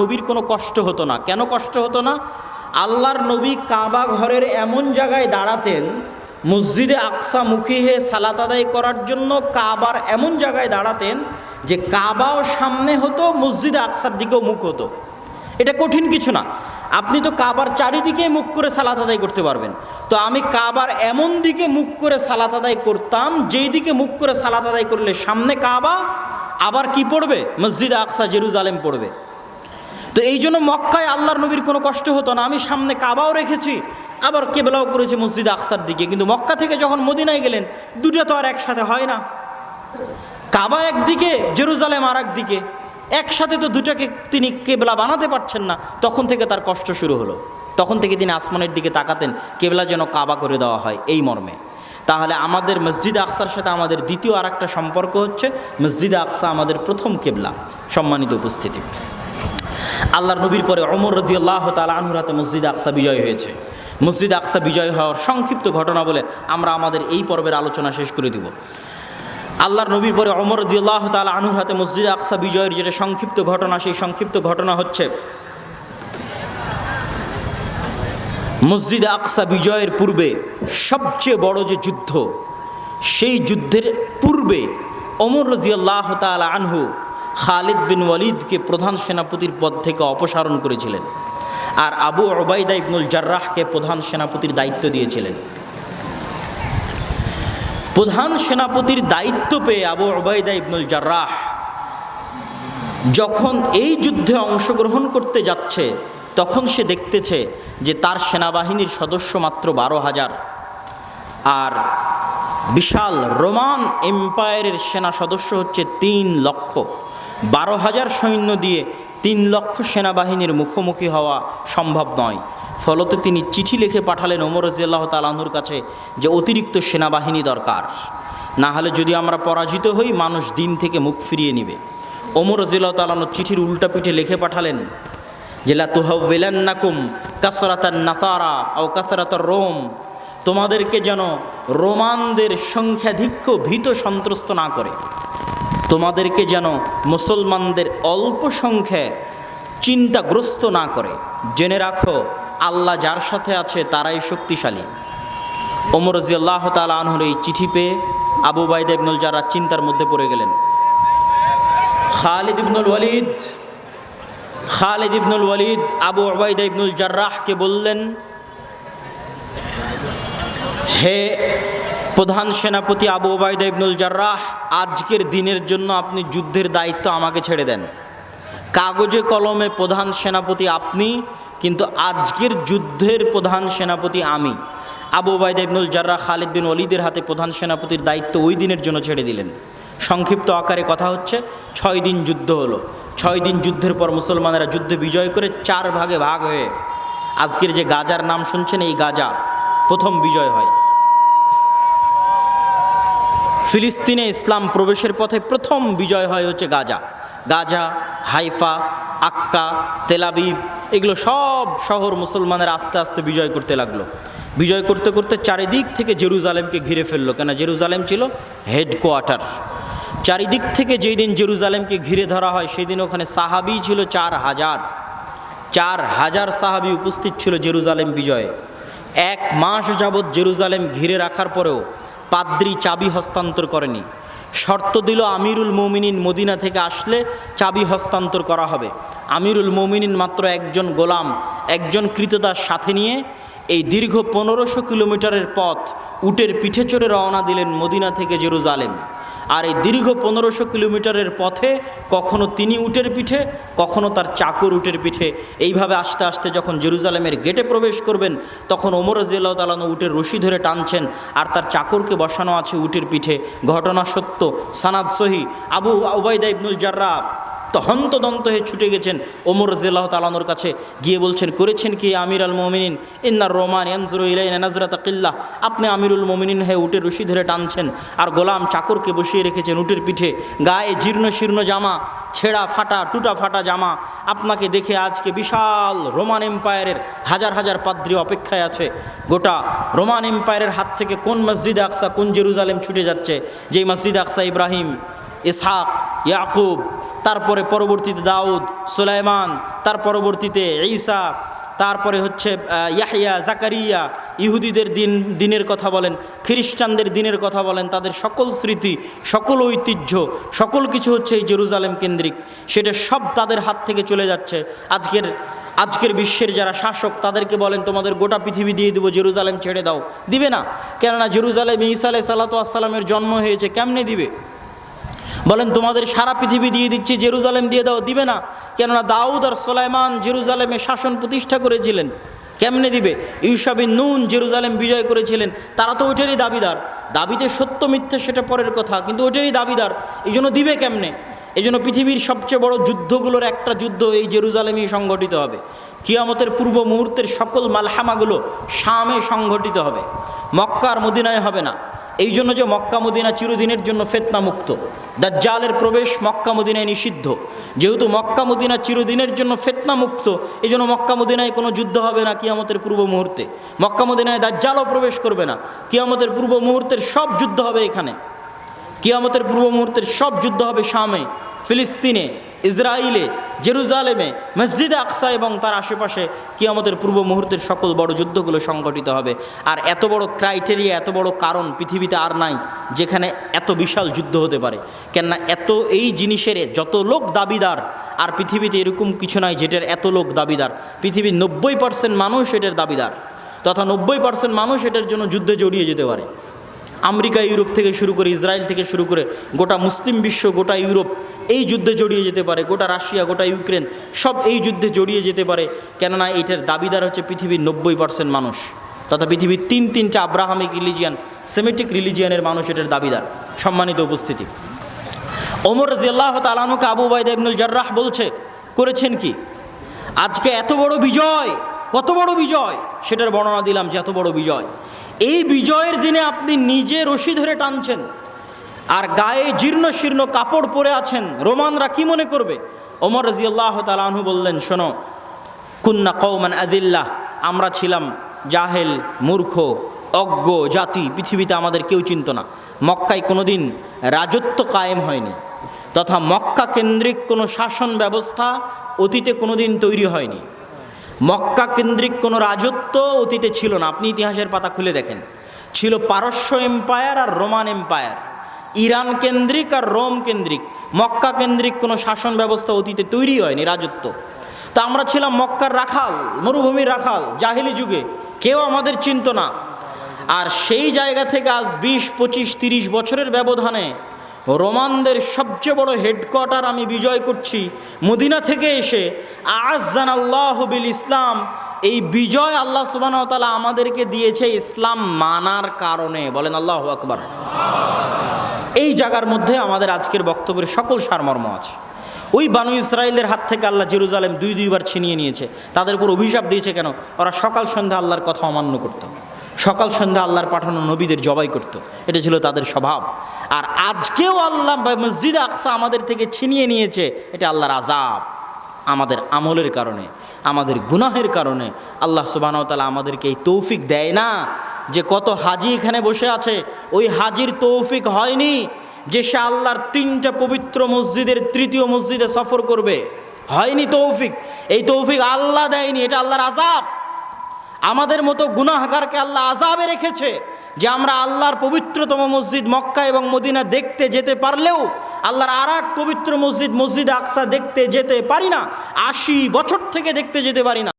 নবীর কোনো কষ্ট হতো না। কেন কষ্ট হতো না? আল্লাহর নবী কাবা ঘরের এমন জায়গায় দাঁড়াতেন, মসজিদে আকসা মুখী হয়ে সালাত আদায় করার জন্য কাবার এমন জায়গায় দাঁড়াতেন যে কাবাও সামনে হতো, মসজিদে আকসার দিকেও মুখ হতো। এটা কঠিন কিছু না। আপনি তো কাবার চারিদিকে মুখ করে সালাত আদায় করতে পারবেন। তো আমি কাবার এমন দিকে মুখ করে সালাত আদায় করতাম, যেই দিকে মুখ করে সালাত আদায় করলে সামনে কাবা, আবার কি পড়বে? মসজিদে আকসা জেরুজালেম পড়বে। তো এই জন্য মক্কায় আল্লাহর নবীর কোনো কষ্ট হতো না। আমি সামনে কাবাও রেখেছি, আবার কেবলাও করেছি মসজিদ আকসার দিকে। কিন্তু মক্কা থেকে যখন মদিনায় গেলেন, দুটো তো আর একসাথে হয় না। কাবা একদিকে, জেরুজালেম আর একদিকে একসাথে তো দুটাকে তিনি কেবলা বানাতে পারছেন না। তখন থেকে তার কষ্ট শুরু হলো। তখন থেকে তিনি আসমানের দিকে তাকাতেন, কেবলা যেন কাবা করে দেওয়া হয় এই মর্মে। তাহলে আমাদের মসজিদ আকসার সাথে আমাদের দ্বিতীয় আর সম্পর্ক হচ্ছে, মসজিদ আকসা আমাদের প্রথম কেবলা। সম্মানিত উপস্থিতি। আল্লাহর নবীর পরে অমর রাজি আল্লাহ তালা আনহুর হাতে মসজিদ আকসা বিজয় হয়েছে। মসজিদ আকসা বিজয় হওয়ার সংক্ষিপ্ত ঘটনা বলে আমরা আমাদের এই পর্বের আলোচনা শেষ করে দিব। আল্লাহর নবীর পরে অমর রাজি আল্লাহ তালা আনহুর হাতে মসজিদ আকসা বিজয়ের যেটা সংক্ষিপ্ত ঘটনা, সেই সংক্ষিপ্ত ঘটনা হচ্ছে, মসজিদ আকসা বিজয়ের পূর্বে সবচেয়ে বড় যে যুদ্ধ, সেই যুদ্ধের পূর্বে অমর রাজিয়াল্লাহ তালা আনহু খালিদ বিন ওয়ালিদকে প্রধান সেনাপতির পদ থেকে অপসারণ করেছিলেন। আর আবু ওবায়দা ইবনুল জার্রাহকে প্রধান সেনাপতির দায়িত্ব দিয়েছিলেন। প্রধান সেনাপতির দায়িত্ব পেয়ে আবু ওবায়দা ইবনুল জার্রাহ যখন এই যুদ্ধে অংশগ্রহণ করতে যাচ্ছে, তখন সে দেখতেছে যে তার সেনাবাহিনীর সদস্য মাত্র বারো হাজার। আর বিশাল রোমান এম্পায়ারের সেনা সদস্য হচ্ছে তিন লক্ষ। বারো হাজার সৈন্য দিয়ে তিন লক্ষ সেনাবাহিনীর মুখোমুখি হওয়া সম্ভব নয়। ফলত তিনি চিঠি লিখে পাঠালেন ওমর রাজিয়াল্লাহ তালাহুর কাছে যে অতিরিক্ত সেনাবাহিনী দরকার। না হলে যদি আমরা পরাজিত হই, মানুষ দিন থেকে মুখ ফিরিয়ে নিবে। ওমর রাজিয়াল্লাহ তালানোর চিঠির উল্টা পিঠে লিখে পাঠালেন জেলা তুহাউলান্নাকুম কাসরাতান নাসারা ও কাসরাতার রোম। তোমাদেরকে যেন রোমানদের সংখ্যাধিক্য ভীত সন্ত্রস্ত না করে। তোমাদেরকে যেন মুসলমানদের অল্প সংখ্যায় চিন্তাগ্রস্ত না করে। জেনে রাখো, আল্লাহ যার সাথে আছে তারাই শক্তিশালী। ওমর রাজি আল্লাহ তালা আনহুর এই চিঠি পেয়ে আবু বাইদা ইবনুল যারা চিন্তার মধ্যে পড়ে গেলেন। খালিদ ইবনুল ওয়ালিদ, খালিদ ইবনুল ওয়ালিদ আবু ওবায়দা ইবনুল জার্রাহকে বললেন, হে প্রধান সেনাপতি আবু ওবায়দা ইবনুল জার্রাহ, আজকের দিনের জন্য আপনি যুদ্ধের দায়িত্ব আমাকে ছেড়ে দেন। কাগজে কলমে প্রধান সেনাপতি আপনি, কিন্তু আজকের যুদ্ধের প্রধান সেনাপতি আমি। আবু ওবায়দা ইবনুল জার্রাহ খালিদ বিন অলিদের হাতে প্রধান সেনাপতির দায়িত্ব ওই দিনের জন্য ছেড়ে দিলেন। সংক্ষিপ্ত আকারে কথা হচ্ছে, ছয় দিন যুদ্ধ হলো। ছয় দিন যুদ্ধের পর মুসলমানেরা যুদ্ধে বিজয় করে চার ভাগে ভাগ হয়ে, আজকের যে গাজার নাম শুনছেন, এই গাজা প্রথম বিজয় হয়। ফিলিস্তিনে ইসলাম প্রবেশের পথে প্রথম বিজয় হয় হচ্ছে Gaza. Gaza, Haifa, Akka Tel Aviv এগুলো সব শহর মুসলমানের আস্তে আস্তে বিজয় করতে লাগল। বিজয় করতে করতে চারিদিক থেকে জেরুজালেমকে ঘিরে ফেলল। কেন? জেরুজালেম ছিল হেডকোয়ার্টার। চারিদিক থেকে যেই দিন জেরুজালেমকে ঘিরে ধরা হয়, সেই দিন ওখানে সাহাবি ছিল চার হাজার। চার হাজার সাহাবি উপস্থিত ছিল জেরুজালেম বিজয়ে। এক মাস যাবৎ জেরুজালেম ঘিরে রাখার পরেও পাদ্রি চাবি হস্তান্তর করেনি। শর্ত দিল আমিরুল মমিনিন মদিনা থেকে আসলে চাবি হস্তান্তর করা হবে। আমিরুল মমিনিন মাত্র একজন গোলাম, একজন কৃতদার সাথে নিয়ে এই দীর্ঘ পনেরোশো কিলোমিটারের পথ উটের পিঠে চড়ে রওনা দিলেন মদিনা থেকে জেরুজালেম। আর এই দীর্ঘ পনেরোশো কিলোমিটারের পথে কখনো তিনি উটের পিঠে, কখনো তার চাকর উটের পিঠে। এইভাবে আস্তে আস্তে যখন জেরুজালেমের গেটে প্রবেশ করবেন, তখন ওমর রাজিয়াল্লাহ তালানো উটের রশি ধরে টানছেন আর তার চাকরকে বসানো আছে উটের পিঠে। ঘটনা সত্য, সানাদ সহি। আবু ওবায়দা ইবনুল জার্রা হন্তদন্ত হয়ে ছুটে গেছেন ওমর রাজিয়াল্লাহ তালানোর কাছে। গিয়ে বলছেন, করেছেন কি আমির আল মোমিনিন? ইন্নার রোমান ইয়ানজুর ইলাইন নাজরাত কিল্লা। আপনি আমিরুল মোমিনিন হয়ে উটের রশি ধরে টানছেন আর গোলাম চাকরকে বসিয়ে রেখেছেন উটের পিঠে। গায়ে জীর্ণ শীর্ণ জামা, ছেঁড়া ফাটা, টুটা ফাটা জামা। আপনাকে দেখে আজকে বিশাল রোমান এম্পায়ারের হাজার হাজার পাদ্রী অপেক্ষায় আছে। গোটা রোমান এম্পায়ারের হাত থেকে কোন মসজিদ আকসা, কোন জেরুজালেম ছুটে যাচ্ছে? যেই মসজিদ আকসা ইব্রাহিম, ইসহাক ইয়াকুব, তারপরে পরবর্তীতে দাউদ, সুলাইমান, তার পরবর্তীতে ঈসা, তারপরে হচ্ছে ইয়াহিয়া জাকারিয়া, ইহুদিদের দিন, দিনের কথা বলেন, খ্রিস্টানদের দিনের কথা বলেন, তাদের সকল স্মৃতি, সকল ঐতিহ্য, সকল কিছু হচ্ছে এই জেরুজালেম কেন্দ্রিক। সেটা সব তাদের হাত থেকে চলে যাচ্ছে। আজকের আজকের বিশ্বের যারা শাসক, তাদেরকে বলেন, তোমাদের গোটা পৃথিবী দিয়ে দেবো, জেরুজালেম ছেড়ে দাও। দিবে না। কেননা জেরুজালেম ঈসা আলাই সাল্লাতু আসসালামের জন্ম হয়েছে, কেমনে দিবে? বলেন, তোমাদের সারা পৃথিবী দিয়ে দিচ্ছি, জেরুজালেম দিয়ে দাও। দিবে না। কেননা দাউদ আর সোলাইমান জেরুজালেমে শাসন প্রতিষ্ঠা করেছিলেন। কেমনে দিবে? ইউসাবিন নুন জেরুজালেম বিজয় করেছিলেন। তারা তো ওইটারই দাবিদার। দাবিতে সত্য মিথ্যে সেটা পরের কথা, কিন্তু ওইটারই দাবিদার। এই জন্য দিবে কেমনে? এই জন্য পৃথিবীর সবচেয়ে বড় যুদ্ধগুলোর একটা যুদ্ধ এই জেরুজালেমেই সংগঠিত হবে। কিয়ামতের পূর্ব মুহূর্তের সকল মালহামাগুলো শামে সংগঠিত হবে। মক্কার মদিনায় হবে না। এই জন্য যে মক্কা মদিনা চিরদিনের জন্য ফেতনা মুক্ত দাজ্জালের প্রবেশ মক্কা মদিনায় নিষিদ্ধ। যেহেতু মক্কা মদিনা চিরদিনের জন্য ফেতনা মুক্ত এই জন্য মক্কা মদিনায় কোনো যুদ্ধ হবে না কিয়ামতের পূর্ব মুহূর্তে। মক্কা মদিনায় দাজ্জালও প্রবেশ করবে না। কিয়ামতের পূর্ব মুহূর্তের সব যুদ্ধ হবে এখানে। কিয়ামতের পূর্ব মুহূর্তের সব যুদ্ধ হবে শামে, ফিলিস্তিনে। ইসরায়েলে জেরুজালেমে, মসজিদে আকসা এবং তার আশেপাশে কিয়ামতের পূর্ব মুহূর্তের সকল বড় যুদ্ধগুলো সংগঠিত হবে। আর এত বড় ক্রাইটেরিয়া, এত বড় কারণ পৃথিবীতে আর নাই, যেখানে এত বিশাল যুদ্ধ হতে পারে। কেননা এত এই জিনিসের যত লোক দাবিদার, আর পৃথিবীতে এরকম কিছু নাই যেটার এত লোক দাবিদার। পৃথিবীর নব্বই পার্সেন্ট মানুষ এটার দাবিদার, তথা নব্বই পার্সেন্ট মানুষ এটার জন্য যুদ্ধে জড়িয়ে যেতে পারে। আমেরিকা, ইউরোপ থেকে শুরু করে ইসরায়েল থেকে শুরু করে গোটা মুসলিম বিশ্ব, গোটা ইউরোপ এই যুদ্ধে জড়িয়ে যেতে পারে, গোটা রাশিয়া, গোটা ইউক্রেন, সব এই যুদ্ধে জড়িয়ে যেতে পারে। কেননা এটার দাবিদার হচ্ছে পৃথিবীর নব্বই পার্সেন্ট মানুষ, তথা পৃথিবীর তিন তিনটা আব্রাহামিক রিলিজিয়ান সেমেটিক রিলিজিয়ানের মানুষ এটার দাবিদার, সম্মানিত উপস্থিতি। ওমর রাজিয়াল্লাহ তালানুকে আবু বাইদা ইবনুল জার্রাহ বলছে, করেছেন কি? আজকে এত বড় বিজয়, কত বড় বিজয়, সেটার বর্ণনা দিলাম যে এত বড় বিজয়। এই বিজয়ের দিনে আপনি নিজে রশি ধরে টানছেন। আর গায়ে জীর্ণ শীর্ণ কাপড় পরে আছেন, রোমানরা কি মনে করবে? ওমর রাজিয়াল্লাহ তালাহু বললেন, শোনো, কুন্না কৌমান আদিল্লাহ, আমরা ছিলাম জাহেল, মূর্খ, অজ্ঞ জাতি, পৃথিবীতে আমাদের কেউ চিনত না। মক্কায় কোনোদিন রাজত্ব কায়েম হয়নি, তথা মক্কা কেন্দ্রিক কোনো শাসন ব্যবস্থা অতীতে কোনোদিন তৈরি হয়নি। মক্কা কেন্দ্রিক কোনো রাজত্ব অতীতে ছিল না। আপনি ইতিহাসের পাতা খুলে দেখেন। ছিল পারস্য এম্পায়ার আর রোমান এম্পায়ার। ইরান কেন্দ্রিক আর রোম কেন্দ্রিক। মক্কা কেন্দ্রিক কোনো শাসন ব্যবস্থা অতীতে তৈরি হয়নি, রাজত্ব। তা আমরা ছিলাম মক্কার রাখাল, মরুভূমির রাখাল, জাহিলি যুগে। কেউ আমাদের চিনত না। আর সেই জায়গা থেকে আজ বিশ, পঁচিশ, তিরিশ বছরের ব্যবধানে রোমানদের সবচেয়ে বড় হেডকোয়ার্টার আমি বিজয় করছি মদিনা থেকে এসে আজান আল্লাহ বিল ইসলাম এই বিজয় আল্লাহ সুবাহ আমাদেরকে দিয়েছে ইসলাম মানার কারণে। বলেন আল্লাহ আকবার। এই জায়গার মধ্যে আমাদের আজকের বক্তব্যের সকল সারমর্ম আছে। ওই বানু ইসরায়েলের হাত থেকে আল্লাহ জেরুজালেম দুই, দুইবার ছিনিয়ে নিয়েছে। তাদের উপর অভিশাপ দিয়েছে কেন? ওরা সকাল সন্ধ্যা আল্লাহর কথা অমান্য করত। সকাল সন্ধ্যা আল্লাহর পাঠানো নবীদের জবাই করত। এটা ছিল তাদের স্বভাব। আর আজকেও আল্লাহ মসজিদ আকসা আমাদের থেকে ছিনিয়ে নিয়েছে। এটা আল্লাহর আজাব আমাদের আমলের কারণে, আমাদের গুনাহের কারণে আল্লাহ সুবাহতালা আমাদেরকে এই তৌফিক দেয় না। যে কত হাজি এখানে বসে আছে, ওই হাজির তৌফিক হয়নি যে সে আল্লাহর তিনটা পবিত্র মসজিদের তৃতীয় মসজিদে সফর করবে। হয়নি তৌফিক। এই তৌফিক আল্লাহ দেয়নি, এটা আল্লাহর আজাব আমাদের মতো গুনাহগারকে আল্লাহ আজাবে রেখেছে যে আমরা আল্লাহর পবিত্রতম মসজিদ মক্কা এবং মদিনা দেখতে যেতে পারলেও, আল্লাহর আর এক পবিত্র মসজিদ মসজিদ আকসা দেখতে যেতে পারি না, আশি বছর থেকে দেখতে যেতে পারি না।